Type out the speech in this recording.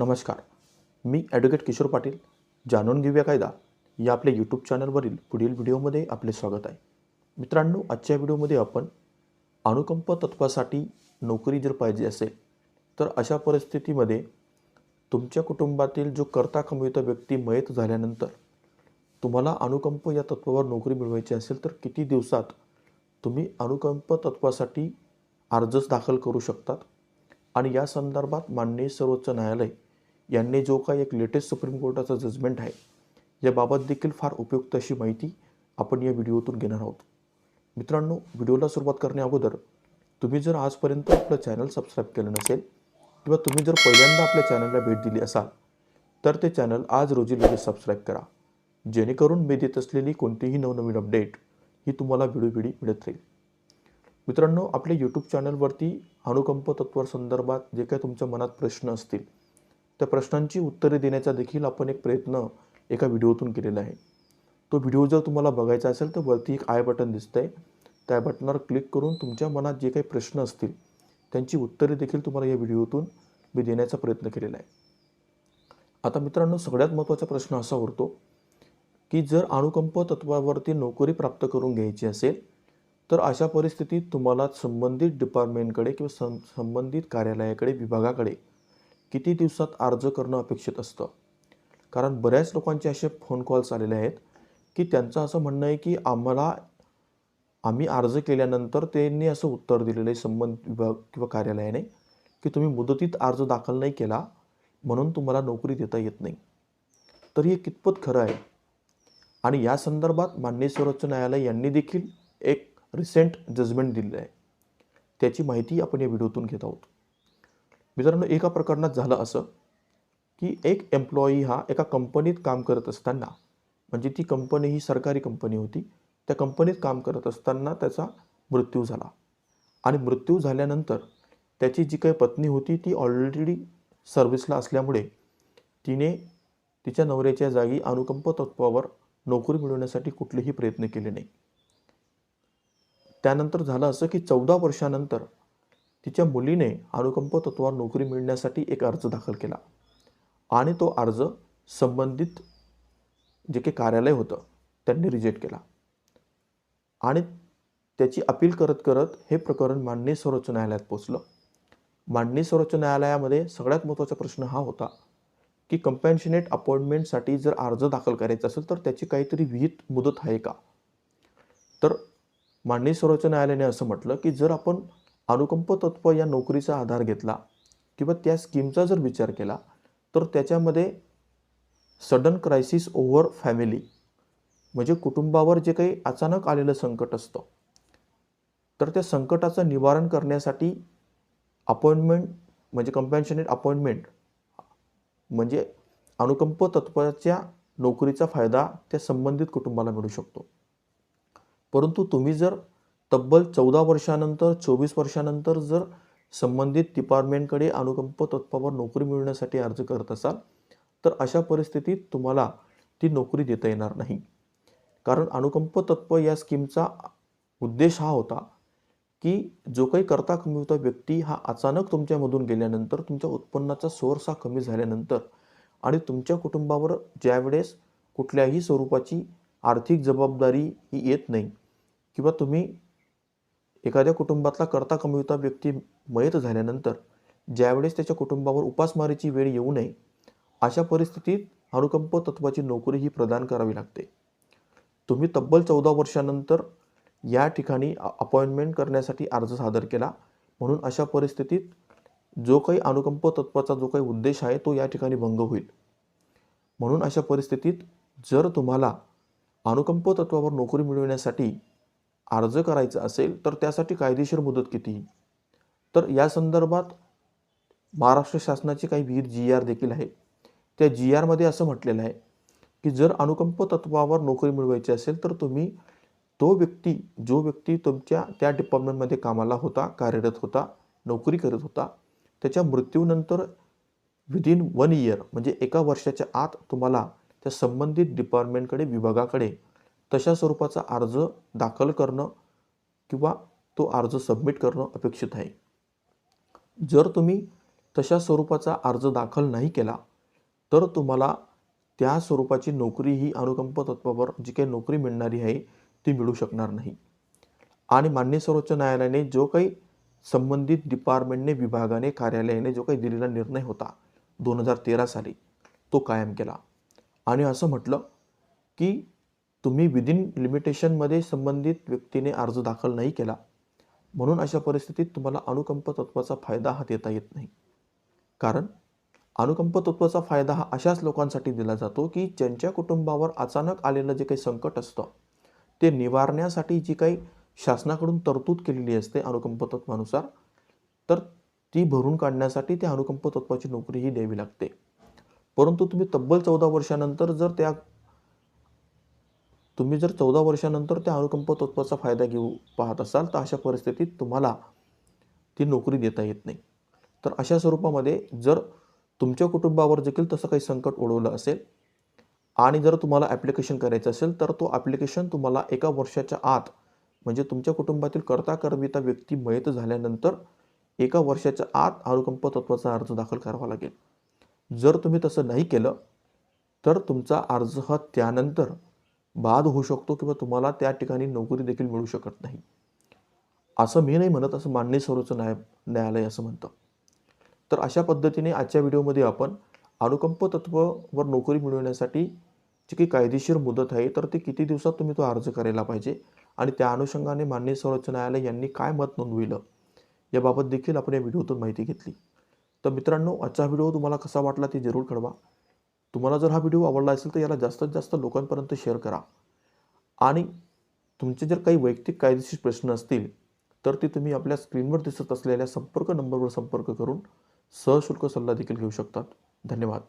नमस्कार. मी ॲडव्होकेट किशोर पाटील जाणून घेऊया कायदा. या आपल्या यूट्यूब चॅनलवरील पुढील व्हिडिओमध्ये आपले स्वागत आहे. मित्रांनो आजच्या व्हिडिओमध्ये आपण अनुकंप तत्वासाठी नोकरी जर पाहिजे असेल तर अशा परिस्थितीमध्ये तुमच्या कुटुंबातील जो करता कमविता व्यक्ती मयत झाल्यानंतर तुम्हाला अनुकंप या तत्वावर नोकरी मिळवायची असेल तर किती दिवसात तुम्ही अनुकंप तत्वासाठी अर्जच दाखल करू शकतात? आणि या संदर्भात माननीय सर्वोच्च न्यायालय यांनी जो काही एक लेटेस्ट सुप्रीम कोर्टाचा जजमेंट आहे याबाबत देखील फार उपयुक्त अशी माहिती आपण या व्हिडिओतून घेणार आहोत. मित्रांनो व्हिडिओला सुरुवात करण्या अगोदर तुम्ही जर आजपर्यंत आपलं चॅनल सबस्क्राईब केलं नसेल किंवा तुम्ही जर पहिल्यांदा आपल्या चॅनलला भेट दिली असाल तर ते चॅनल आज रोजी लगेच सबस्क्राईब करा. जेणेकरून मी देत असलेली कोणतीही नवनवीन अपडेट ही तुम्हाला वेळोवेळी मिळत राहील. मित्रांनो आपल्या यूट्यूब चॅनलवरती अनुकंप तत्वासंदर्भात जे काही तुमच्या मनात प्रश्न असतील त्या प्रश्नांची उत्तरे देण्याचा देखील आपण एक प्रयत्न एका व्हिडिओतून केलेला आहे. तो व्हिडिओ जर तुम्हाला बघायचा असेल तर वरती एक आय बटन दिसतंय. त्या बटनावर क्लिक करून तुमच्या मनात जे काही प्रश्न असतील त्यांची उत्तरे देखील तुम्हाला या व्हिडिओतून मी देण्याचा प्रयत्न केलेला आहे. आता मित्रांनो सगळ्यात महत्त्वाचा प्रश्न असा उरतो की जर अनुकंप तत्वावरती नोकरी प्राप्त करून घ्यायची असेल तर अशा परिस्थितीत तुम्हाला संबंधित डिपार्टमेंटकडे किंवा सं संबंधित कार्यालयाकडे विभागाकडे किती दिवसात अर्ज करणं अपेक्षित असतं? कारण बऱ्याच लोकांचे असे फोन कॉल्स आलेले आहेत की त्यांचं असं म्हणणं आहे की आम्हाला आम्ही अर्ज केल्यानंतर त्यांनी असं उत्तर दिलेलं आहे संबंधित विभाग किंवा कार्यालयाने की तुम्ही मुदतीत अर्ज दाखल नाही केला म्हणून तुम्हाला नोकरी देता येत नाही. तर हे कितपत खरं आहे? आणि या संदर्भात माननीय सर्वोच्च न्यायालय यांनी देखील एक रिसेंट जजमेंट दिलेलं आहे. त्याची माहिती आपण या व्हिडिओतून घेत आहोत. मित्रांनो एका प्रकरणात झालं असं की एक एम्प्लॉई हा एका कंपनीत काम करत असताना म्हणजे ती कंपनी ही सरकारी कंपनी होती त्या कंपनीत काम करत असताना त्याचा मृत्यू झाला. आणि मृत्यू झाल्यानंतर त्याची जी काही पत्नी होती ती ऑलरेडी सर्व्हिसला असल्यामुळे तिने तिच्या नवऱ्याच्या जागी अनुकंप तत्वावर नोकरी मिळवण्यासाठी कुठलेही प्रयत्न केले नाही. त्यानंतर झालं असं की चौदा वर्षानंतर तिच्या मुलीने अनुकंप तत्वावर नोकरी मिळण्यासाठी एक अर्ज दाखल केला. आणि तो अर्ज संबंधित जे काही कार्यालय होतं त्यांनी रिजेक्ट केला. आणि त्याची अपील करत करत हे प्रकरण माननीय सर्वोच्च न्यायालयात पोचलं. माननीय सर्वोच्च न्यायालयामध्ये सगळ्यात महत्त्वाचा प्रश्न हा होता की कंपॅन्शनेट अपॉइंटमेंटसाठी जर अर्ज दाखल करायचा असेल तर त्याची काहीतरी विहित मुदत आहे का? तर माननीय सर्वोच्च न्यायालयाने असं म्हटलं की जर आपण अनुकंप तत्व या नोकरीचा आधार घेतला किंवा त्या स्कीमचा जर विचार केला तर त्याच्यामध्ये सडन क्रायसिस ओव्हर फॅमिली म्हणजे कुटुंबावर जे काही अचानक आलेलं संकट असतं तर त्या संकटाचं निवारण करण्यासाठी अपॉइंटमेंट म्हणजे कंपॅन्शनेट अपॉइंटमेंट म्हणजे अनुकंप तत्वाच्या नोकरीचा फायदा त्या संबंधित कुटुंबाला मिळू शकतो. परंतु तुम्ही जर तब्बल चौदा वर्षानंतर चोवीस वर्षानंतर जर संबंधित डिपार्टमेंटकडे अनुकंप तत्वावर नोकरी मिळवण्यासाठी अर्ज करत असाल तर अशा परिस्थितीत तुम्हाला ती नोकरी देता येणार नाही. कारण अनुकंप तत्व या स्कीमचा उद्देश हा होता की जो काही करता कमविता व्यक्ती हा अचानक तुमच्यामधून गेल्यानंतर तुमच्या उत्पन्नाचा सोर्स हा कमी झाल्यानंतर आणि तुमच्या कुटुंबावर ज्यावेळेस कुठल्याही स्वरूपाची आर्थिक जबाबदारी ही येत नाही किंवा तुम्ही एखाद्या कुटुंबातला करता कमविता व्यक्ती मयत झाल्यानंतर ज्यावेळेस त्याच्या कुटुंबावर उपासमारीची वेळ येऊ नये अशा परिस्थितीत अनुकंप तत्वाची नोकरी ही प्रदान करावी लागते. तुम्ही तब्बल चौदा वर्षानंतर या ठिकाणी अपॉइंटमेंट करण्यासाठी अर्ज सादर केला म्हणून अशा परिस्थितीत जो काही अनुकंप तत्वाचा जो काही उद्देश आहे तो या ठिकाणी भंग होईल. म्हणून अशा परिस्थितीत जर तुम्हाला अनुकंप तत्वावर नोकरी मिळवण्यासाठी अर्ज करायचा असेल तर त्यासाठी कायदेशीर मुदत किती? तर या संदर्भात महाराष्ट्र शासनाची काही वीर जी आर देखील आहे. त्या जी आरमध्ये असं म्हटलेलं आहे की जर अनुकंप तत्वावर नोकरी मिळवायची असेल तर तुम्ही तो व्यक्ती जो व्यक्ती तुमच्या त्या डिपार्टमेंटमध्ये कामाला होता कार्यरत होता नोकरी करत होता त्याच्या मृत्यूनंतर विदिन वन इयर म्हणजे एका वर्षाच्या आत तुम्हाला त्या संबंधित डिपार्टमेंटकडे विभागाकडे तशा स्वरूपाचा अर्ज दाखल करणं किंवा तो अर्ज सबमिट करणं अपेक्षित आहे. जर तुम्ही तशा स्वरूपाचा अर्ज दाखल नाही केला तर तुम्हाला त्या स्वरूपाची नोकरी ही अनुकंप तत्वावर जी काही नोकरी मिळणारी आहे ती मिळू शकणार नाही. आणि मान्य सर्वोच्च न्यायालयाने जो काही संबंधित डिपार्टमेंटने विभागाने कार्यालयाने जो काही दिलेला निर्णय होता दोन हजार तेरा साली तो कायम केला. आणि असं म्हटलं की तुम्ही विदिन लिमिटेशनमध्ये संबंधित व्यक्तीने अर्ज दाखल नाही केला. म्हणून अशा परिस्थितीत तुम्हाला अनुकंप तत्वाचा फायदा हा देता येत नाही. कारण अनुकंप तत्वाचा फायदा हा अशाच लोकांसाठी दिला जातो की ज्यांच्या कुटुंबावर अचानक आलेलं जे काही संकट असतं ते निवारण्यासाठी जी काही शासनाकडून तरतूद केलेली असते अनुकंप तत्वानुसार तर ती भरून काढण्यासाठी त्या अनुकंप तत्वाची नोकरी ही द्यावी लागते. परंतु तुम्ही तब्बल चौदा वर्षानंतर जर त्या तुम्ही जर चौदा वर्षानंतर त्या अनुकंप तत्वाचा फायदा घेऊ पाहत असाल तर अशा परिस्थितीत तुम्हाला ती नोकरी देता येत नाही. तर अशा स्वरूपामध्ये जर तुमच्या कुटुंबावर देखील तसं काही संकट ओढवलं असेल आणि जर तुम्हाला ॲप्लिकेशन करायचं असेल तर तो ॲप्लिकेशन तुम्हाला एका वर्षाच्या आत म्हणजे तुमच्या कुटुंबातील करता करविता व्यक्ती मयत झाल्यानंतर एका वर्षाच्या आत अनुकंप तत्वाचा अर्ज दाखल करावा लागेल. जर तुम्ही तसं नाही केलं तर तुमचा अर्ज हा त्यानंतर बाद होऊ शकतो किंवा तुम्हाला त्या ठिकाणी नोकरी देखील मिळू शकत नाही. असं मी नाही म्हणत असं मान्य सर्वोच्च न्याय न्यायालय असं म्हणतं. तर अशा पद्धतीने आजच्या व्हिडिओमध्ये आपण अनुकंप तत्त्ववर नोकरी मिळवण्यासाठी जी काही कायदेशीर मुदत आहे तर ती किती दिवसात तुम्ही तो अर्ज करायला पाहिजे आणि त्या अनुषंगाने मान्य सर्वोच्च न्यायालय यांनी काय मत नोंदविलं याबाबत देखील आपण या व्हिडिओतून माहिती घेतली. तर मित्रांनो आजचा व्हिडिओ तुम्हाला कसा वाटला ते जरूर कळवा. तुम्हाला जर हा व्हिडिओ आवडला असेल तर याला जास्तीत जास्त लोकांपर्यंत शेअर करा. आणि तुमचे जर काही वैयक्तिक कायदेशीर प्रश्न असतील तर ते तुम्ही आपल्या स्क्रीनवर दिसत असलेल्या संपर्क नंबरवर संपर्क करून सहशुल्क सल्ला देखील घेऊ शकतात. धन्यवाद.